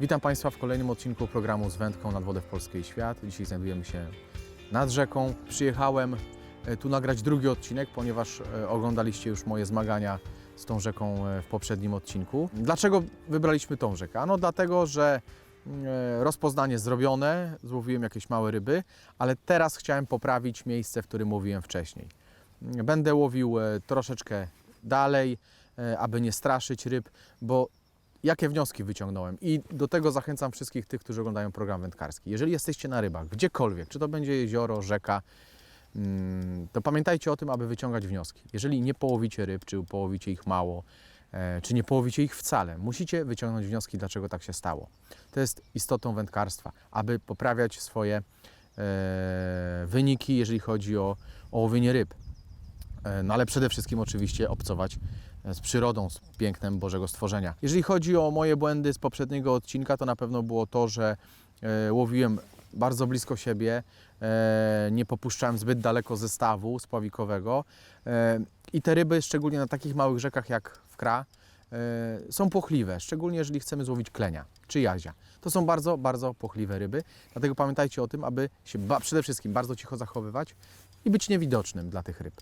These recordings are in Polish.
Witam Państwa w kolejnym odcinku programu z wędką nad wodę w Polskę i świat. Dzisiaj znajdujemy się nad rzeką. Przyjechałem e, tu nagrać drugi odcinek, ponieważ e, oglądaliście już moje zmagania z tą rzeką e, w poprzednim odcinku. Dlaczego wybraliśmy tą rzekę? Ano dlatego, że e, rozpoznanie zrobione, złowiłem jakieś małe ryby, ale teraz chciałem poprawić miejsce, w którym łowiłem wcześniej. Będę łowił troszeczkę dalej, aby nie straszyć ryb, bo jakie wnioski wyciągnąłem. I do tego zachęcam wszystkich tych, którzy oglądają program wędkarski. Jeżeli jesteście na rybach, gdziekolwiek, czy to będzie jezioro, rzeka, mm, to pamiętajcie o tym, aby wyciągać wnioski. Jeżeli nie połowicie ryb, czy połowicie ich mało, e, czy nie połowicie ich wcale, musicie wyciągnąć wnioski, dlaczego tak się stało. To jest istotą wędkarstwa, aby poprawiać swoje e, wyniki, jeżeli chodzi o, o łowienie ryb. E, No ale przede wszystkim oczywiście obcować z przyrodą, z pięknem Bożego stworzenia. Jeżeli chodzi o moje błędy z poprzedniego odcinka, to na pewno było to, że e, łowiłem bardzo blisko siebie, e, nie popuszczałem zbyt daleko zestawu spławikowego e, i te ryby, szczególnie na takich małych rzekach jak Wkra, e, są płochliwe, szczególnie jeżeli chcemy złowić klenia czy jazia. To są bardzo, bardzo płochliwe ryby, dlatego pamiętajcie o tym, aby się przede wszystkim bardzo cicho zachowywać i być niewidocznym dla tych ryb,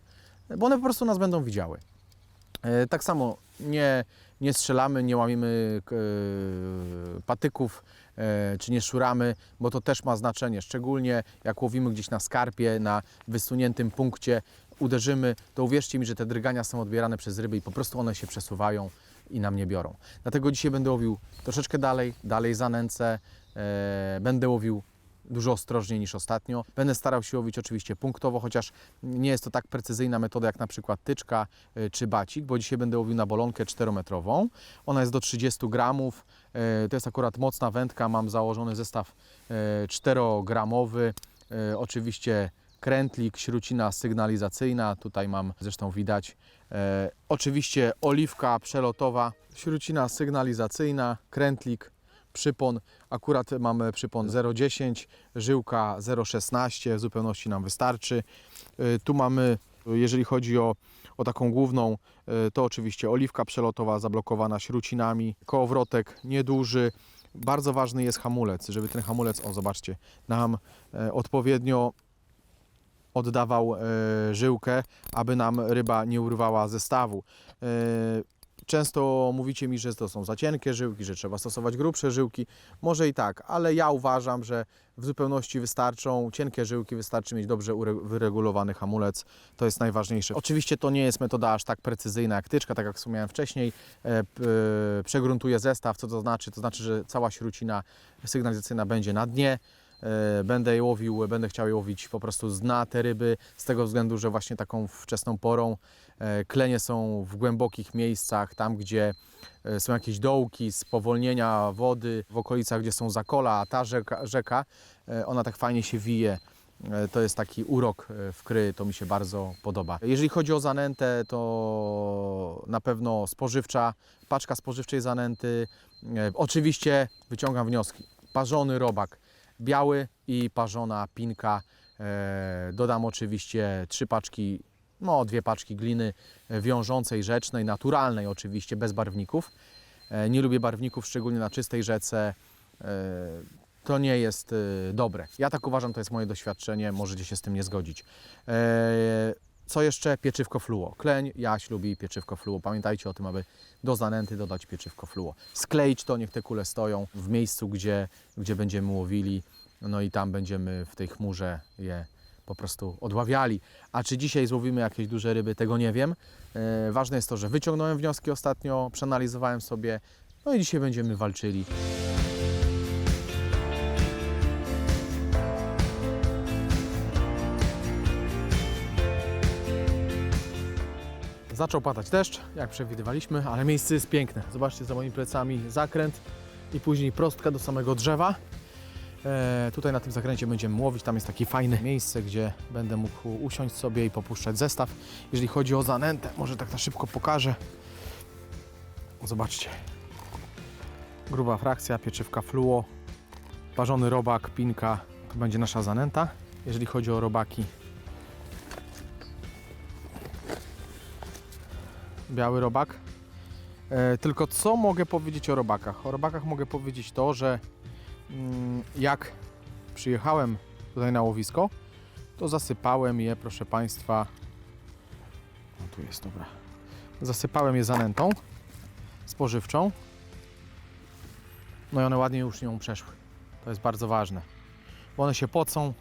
bo one po prostu nas będą widziały. E, Tak samo nie, nie strzelamy, nie łamiemy k- e, patyków, e, czy nie szuramy, bo to też ma znaczenie, szczególnie jak łowimy gdzieś na skarpie, na wysuniętym punkcie, uderzymy, to uwierzcie mi, że te drgania są odbierane przez ryby i po prostu one się przesuwają i nam nie biorą. Dlatego dzisiaj będę łowił troszeczkę dalej, dalej za nęcę, e, będę łowił dużo ostrożniej niż ostatnio. Będę starał się łowić oczywiście punktowo, chociaż nie jest to tak precyzyjna metoda jak na przykład tyczka y, czy bacik, bo dzisiaj będę łowił na bolonkę 4-metrową. Ona jest do 30 gramów. Y, To jest akurat mocna wędka. Mam założony zestaw y, 4-gramowy. Y, Oczywiście krętlik, śrucina sygnalizacyjna. Tutaj mam, zresztą widać. Oczywiście oliwka przelotowa, śrucina sygnalizacyjna, krętlik, przypon. Akurat mamy przypon 0,10, żyłka 0,16, w zupełności nam wystarczy. Y, Tu mamy, jeżeli chodzi o, o taką główną, y, to oczywiście oliwka przelotowa zablokowana śrucinami, kołowrotek nieduży. Bardzo ważny jest hamulec, żeby ten hamulec, o zobaczcie, nam e, odpowiednio oddawał e, żyłkę, aby nam ryba nie urwała zestawu. Często mówicie mi, że to są za cienkie żyłki, że trzeba stosować grubsze żyłki. Może i tak, ale ja uważam, że w zupełności wystarczą cienkie żyłki, wystarczy mieć dobrze wyregulowany hamulec. To jest najważniejsze. Oczywiście to nie jest metoda aż tak precyzyjna jak tyczka, tak jak wspomniałem wcześniej. E, e, Przegruntuję zestaw, co to znaczy? To znaczy, że cała śrucina sygnalizacyjna będzie na dnie. E, Będę je łowił, będę chciał je łowić po prostu z dna te ryby, z tego względu, że właśnie taką wczesną porą e, klenie są w głębokich miejscach, tam gdzie e, są jakieś dołki, spowolnienia wody, w okolicach, gdzie są zakola, a ta rzeka, rzeka ona tak fajnie się wije. To jest taki urok e, wkry, to mi się bardzo podoba. Jeżeli chodzi o zanętę, to na pewno spożywcza, paczka spożywczej zanęty. Oczywiście wyciągam wnioski. Parzony robak, biały i parzona pinka. E, Dodam oczywiście trzy paczki, no dwie paczki gliny wiążącej, rzecznej, naturalnej oczywiście, bez barwników. E, Nie lubię barwników, szczególnie na czystej rzece. E, To nie jest dobre. Ja tak uważam, to jest moje doświadczenie, możecie się z tym nie zgodzić. Co jeszcze? Pieczywko fluo. Kleń, jaś lubi pieczywko fluo. Pamiętajcie o tym, aby do zanęty dodać pieczywko fluo. Skleić to, niech te kule stoją w miejscu, gdzie, gdzie będziemy łowili. No i tam będziemy w tej chmurze je po prostu odławiali. A czy dzisiaj złowimy jakieś duże ryby, tego nie wiem. E, ważne jest to, że wyciągnąłem wnioski ostatnio, przeanalizowałem sobie, no i dzisiaj będziemy walczyli. Zaczął padać deszcz, jak przewidywaliśmy, ale miejsce jest piękne. Zobaczcie za moimi plecami zakręt i później prostka do samego drzewa. E, tutaj na tym zakręcie będziemy łowić. Tam jest takie fajne miejsce, gdzie będę mógł usiąść sobie i popuszczać zestaw. Jeżeli chodzi o zanętę, może tak na szybko pokażę. Zobaczcie. Gruba frakcja, pieczywka fluo, parzony robak, pinka. To będzie nasza zanęta. Jeżeli chodzi o robaki, biały robak, E, tylko co mogę powiedzieć o robakach? O robakach mogę powiedzieć to, że mm, jak przyjechałem tutaj na łowisko, to zasypałem je, proszę Państwa. No tu jest, dobra. Zasypałem je zanętą spożywczą. No i one ładnie już nią przeszły. To jest bardzo ważne, bo one się pocą.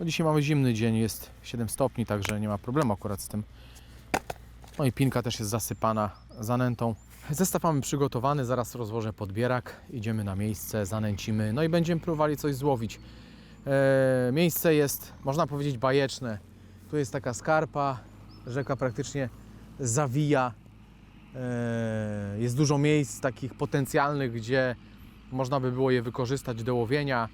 No dzisiaj mamy zimny dzień, jest 7 stopni, także nie ma problemu akurat z tym. No i pinka też jest zasypana zanętą. Zestaw mamy przygotowany, zaraz rozłożę podbierak, idziemy na miejsce, zanęcimy, no i będziemy próbowali coś złowić. E, miejsce jest, można powiedzieć, bajeczne. Tu jest taka skarpa, rzeka praktycznie zawija. E, jest dużo miejsc takich potencjalnych, gdzie można by było je wykorzystać do łowienia.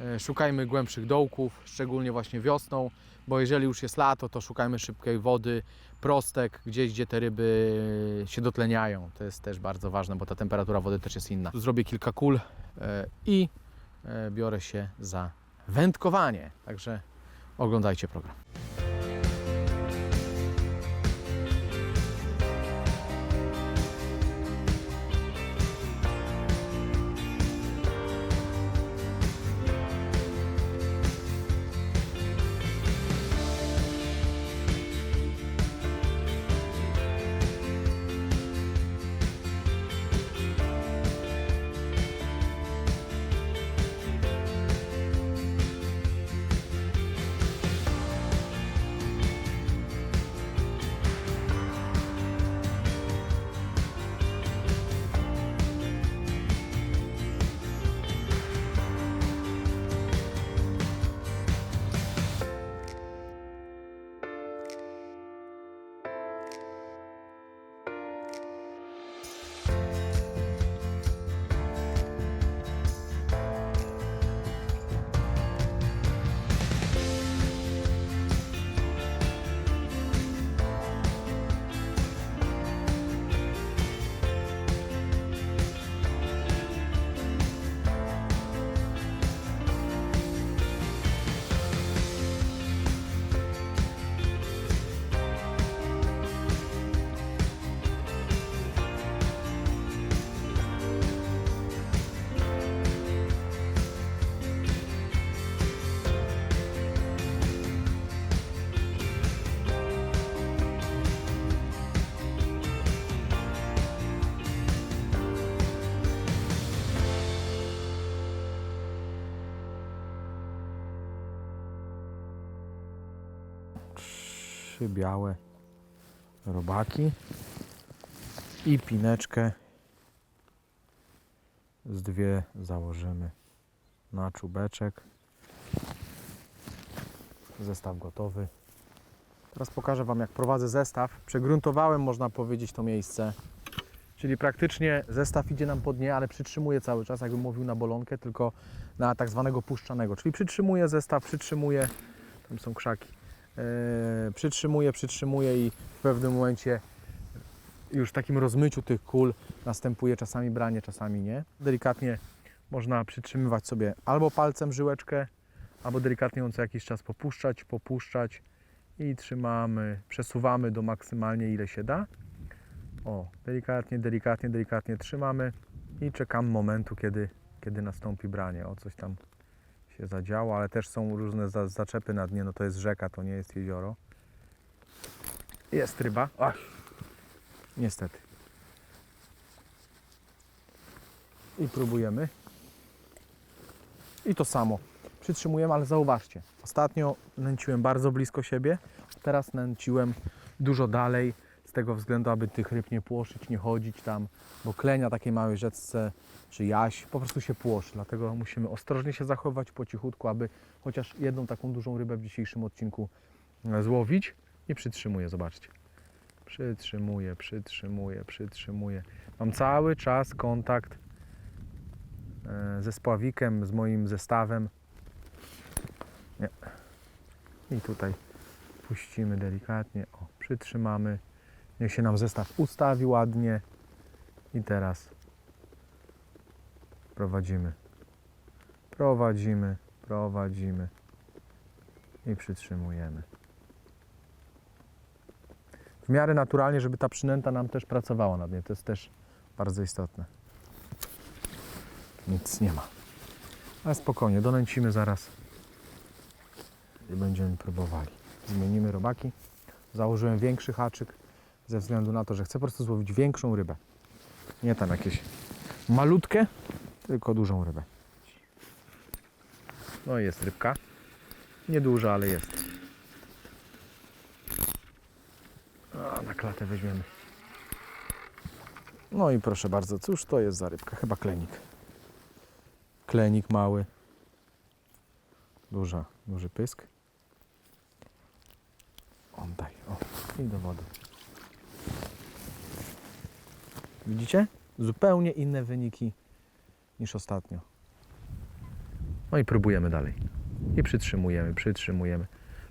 E, Szukajmy głębszych dołków, szczególnie właśnie wiosną, bo jeżeli już jest lato, to szukajmy szybkiej wody, prostek, gdzieś gdzie te ryby się dotleniają. To jest też bardzo ważne, bo ta temperatura wody też jest inna. Zrobię kilka kul e, i e, biorę się za wędkowanie. Także oglądajcie program. Trzy białe robaki i pineczkę z dwie założymy na czubeczek. Zestaw gotowy. Teraz pokażę Wam jak prowadzę zestaw. Przegruntowałem można powiedzieć to miejsce. Czyli praktycznie zestaw idzie nam po dnie, ale przytrzymuje cały czas, jakbym mówił na bolonkę, tylko na tak zwanego puszczanego. Czyli przytrzymuje zestaw, przytrzymuje, tam są krzaki, przytrzymuje, przytrzymuje i w pewnym momencie już w takim rozmyciu tych kul następuje czasami branie, czasami nie. Delikatnie można przytrzymywać sobie albo palcem żyłeczkę, albo delikatnie ją co jakiś czas popuszczać, popuszczać i trzymamy, przesuwamy do maksymalnie ile się da. O, delikatnie, delikatnie, delikatnie trzymamy i czekam momentu, kiedy, kiedy nastąpi branie. O, coś tam się zadziało, ale też są różne za, zaczepy na dnie. No to jest rzeka, to nie jest jezioro. Jest ryba. Ach, niestety. I próbujemy. I to samo. Przytrzymujemy, ale zauważcie. Ostatnio nęciłem bardzo blisko siebie. Teraz nęciłem dużo dalej. Z tego względu, aby tych ryb nie płoszyć, nie chodzić tam, bo klenia takiej małej rzeczce czy jaś po prostu się płoszy. Dlatego musimy ostrożnie się zachować po cichutku, aby chociaż jedną taką dużą rybę w dzisiejszym odcinku e, złowić. I przytrzymuję, zobaczcie. Przytrzymuję, przytrzymuję, przytrzymuję. Mam cały czas kontakt e, ze spławikiem, z moim zestawem. Nie. I tutaj puścimy delikatnie. O, przytrzymamy. Niech się nam zestaw ustawi ładnie. I teraz prowadzimy. Prowadzimy, prowadzimy i przytrzymujemy. W miarę naturalnie, żeby ta przynęta nam też pracowała na dnie. To jest też bardzo istotne. Nic nie ma. Ale spokojnie, donęcimy zaraz i będziemy próbowali. Zmienimy robaki. Założyłem większy haczyk ze względu na to, że chcę po prostu złowić większą rybę. Nie tam jakieś malutkie, tylko dużą rybę. No i jest rybka. Nieduża, ale jest. A, na klatę weźmiemy. No i proszę bardzo, cóż to jest za rybka? Chyba klenik. Klenik mały. Duża, duży pysk. On daj, o, i do wody. Widzicie? Zupełnie inne wyniki niż ostatnio. No i próbujemy dalej. I przytrzymujemy, przytrzymujemy.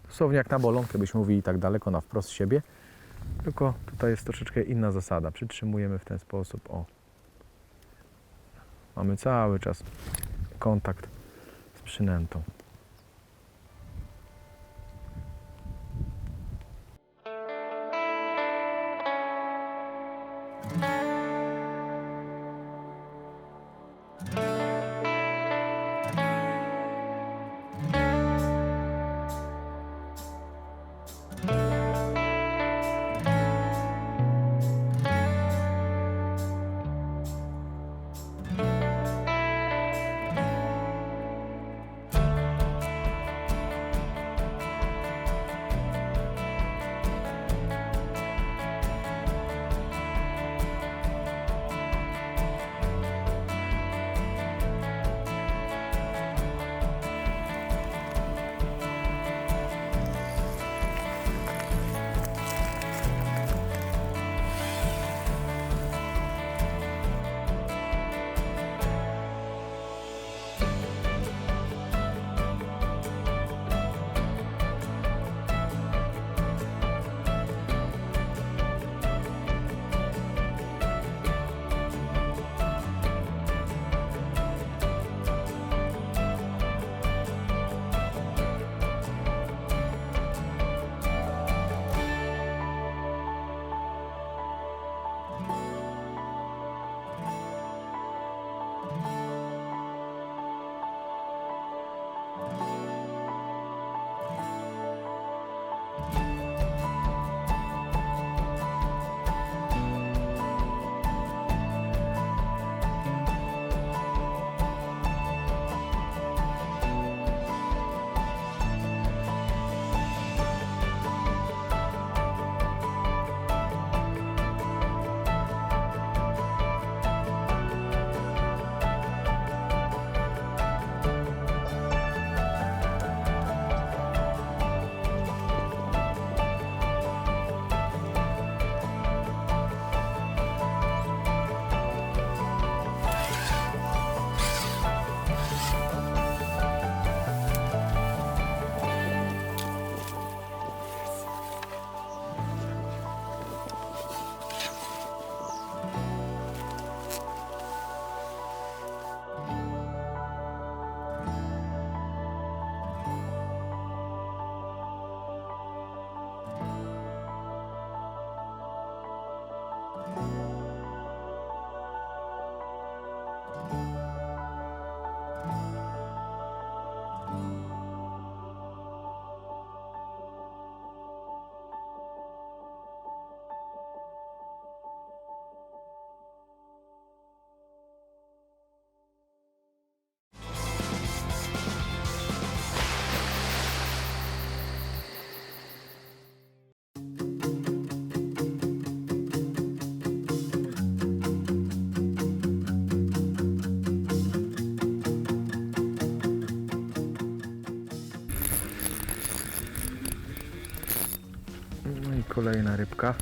Dosłownie jak na bolonkę byśmy mówili tak daleko na wprost siebie. Tylko tutaj jest troszeczkę inna zasada. Przytrzymujemy w ten sposób. O. Mamy cały czas kontakt z przynętą. Kolejna rybka.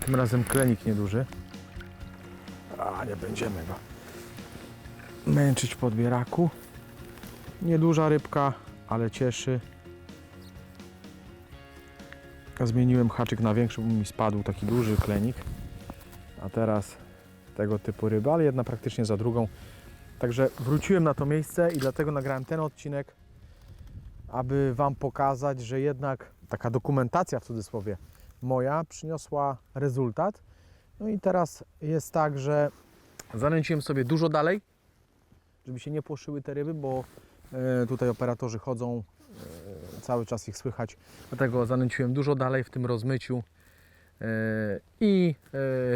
Tym razem klenik nieduży. A nie będziemy go męczyć w podbieraku. Nieduża rybka, ale cieszy. Zmieniłem haczyk na większy, bo mi spadł taki duży klenik. A teraz tego typu ryby, ale jedna praktycznie za drugą. Także wróciłem na to miejsce i dlatego nagrałem ten odcinek, aby Wam pokazać, że jednak taka dokumentacja w cudzysłowie moja przyniosła rezultat. No i teraz jest tak, że zanęciłem sobie dużo dalej, żeby się nie płoszyły te ryby, bo e, tutaj operatorzy chodzą, e, cały czas ich słychać. Dlatego zanęciłem dużo dalej w tym rozmyciu e, i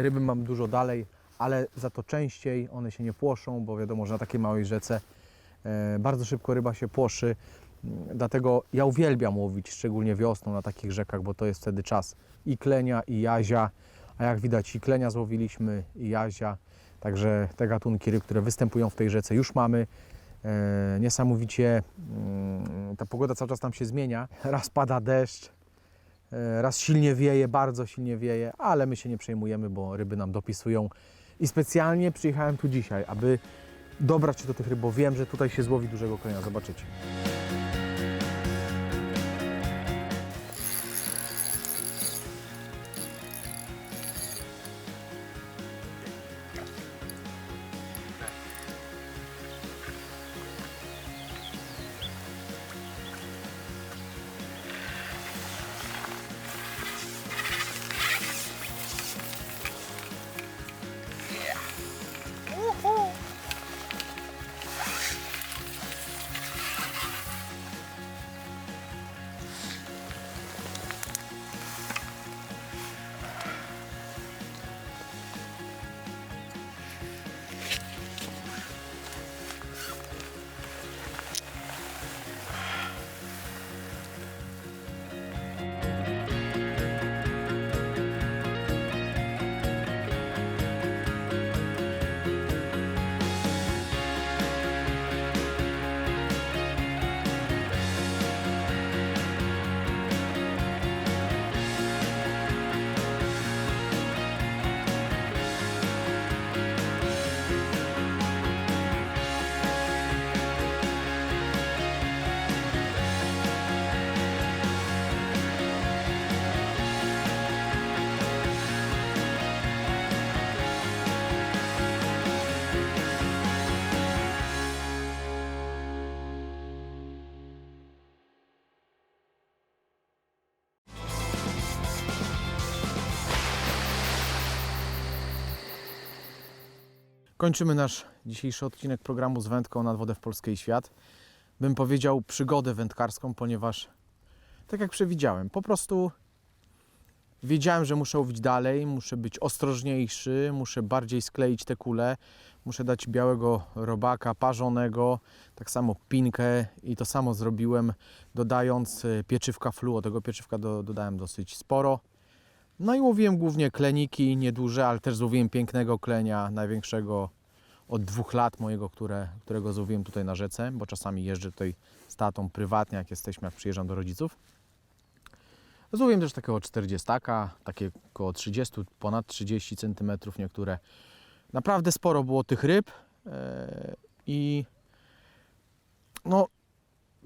ryby mam dużo dalej, ale za to częściej one się nie płoszą, bo wiadomo, że na takiej małej rzece bardzo szybko ryba się płoszy. Dlatego ja uwielbiam łowić, szczególnie wiosną na takich rzekach, bo to jest wtedy czas i klenia, i jazia. A jak widać, i klenia złowiliśmy, i jazia. Także te gatunki ryb, które występują w tej rzece, już mamy. E, niesamowicie mm, ta pogoda cały czas tam się zmienia. Raz pada deszcz, e, raz silnie wieje, bardzo silnie wieje, ale my się nie przejmujemy, bo ryby nam dopisują. I specjalnie przyjechałem tu dzisiaj, aby dobrać się do tych ryb, bo wiem, że tutaj się złowi dużego klenia. Zobaczycie. Kończymy nasz dzisiejszy odcinek programu z wędką nad wodę w Polskę i świat. Bym powiedział przygodę wędkarską, ponieważ tak jak przewidziałem, po prostu wiedziałem, że muszę łowić dalej, muszę być ostrożniejszy, muszę bardziej skleić te kule, muszę dać białego robaka parzonego, tak samo pinkę i to samo zrobiłem dodając e, pieczywka fluo. Tego pieczywka do, dodałem dosyć sporo. No i łowiłem głównie kleniki, nieduże, ale też złowiłem pięknego klenia, największego od dwóch lat mojego, które, którego złowiłem tutaj na rzece, bo czasami jeżdżę tutaj z tatą prywatnie, jak jesteśmy, jak przyjeżdżam do rodziców. Złowiłem też takiego 40, takie około 30, ponad 30 cm niektóre. Naprawdę sporo było tych ryb e, i no,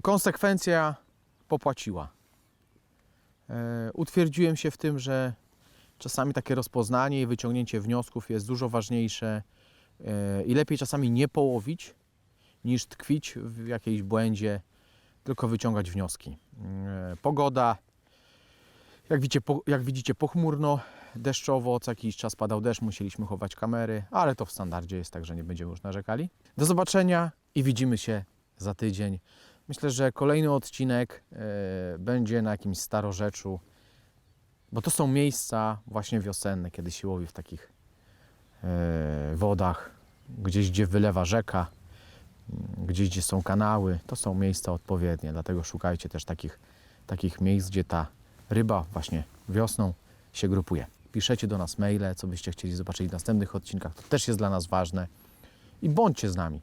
konsekwencja popłaciła. E, Utwierdziłem się w tym, że czasami takie rozpoznanie i wyciągnięcie wniosków jest dużo ważniejsze e, i lepiej czasami nie połowić, niż tkwić w jakiejś błędzie, tylko wyciągać wnioski. E, Pogoda, jak widzicie, jak widzicie pochmurno, deszczowo, co jakiś czas padał deszcz, musieliśmy chować kamery, ale to w standardzie jest, także nie będziemy już narzekali. Do zobaczenia i widzimy się za tydzień. Myślę, że kolejny odcinek e, będzie na jakimś starorzeczu, bo to są miejsca właśnie wiosenne, kiedy się łowi w takich e, wodach, gdzieś gdzie wylewa rzeka, m, gdzieś gdzie są kanały. To są miejsca odpowiednie, dlatego szukajcie też takich, takich miejsc, gdzie ta ryba właśnie wiosną się grupuje. Piszecie do nas maile, co byście chcieli zobaczyć w następnych odcinkach. To też jest dla nas ważne. I bądźcie z nami.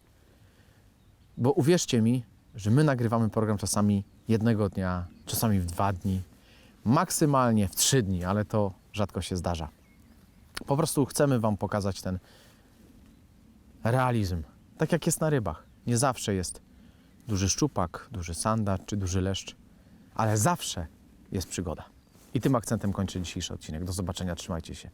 Bo uwierzcie mi, że my nagrywamy program czasami jednego dnia, czasami w dwa dni, maksymalnie w trzy dni, ale to rzadko się zdarza. Po prostu chcemy Wam pokazać ten realizm, tak jak jest na rybach. Nie zawsze jest duży szczupak, duży sandacz czy duży leszcz, ale zawsze jest przygoda. I tym akcentem kończę dzisiejszy odcinek. Do zobaczenia, trzymajcie się.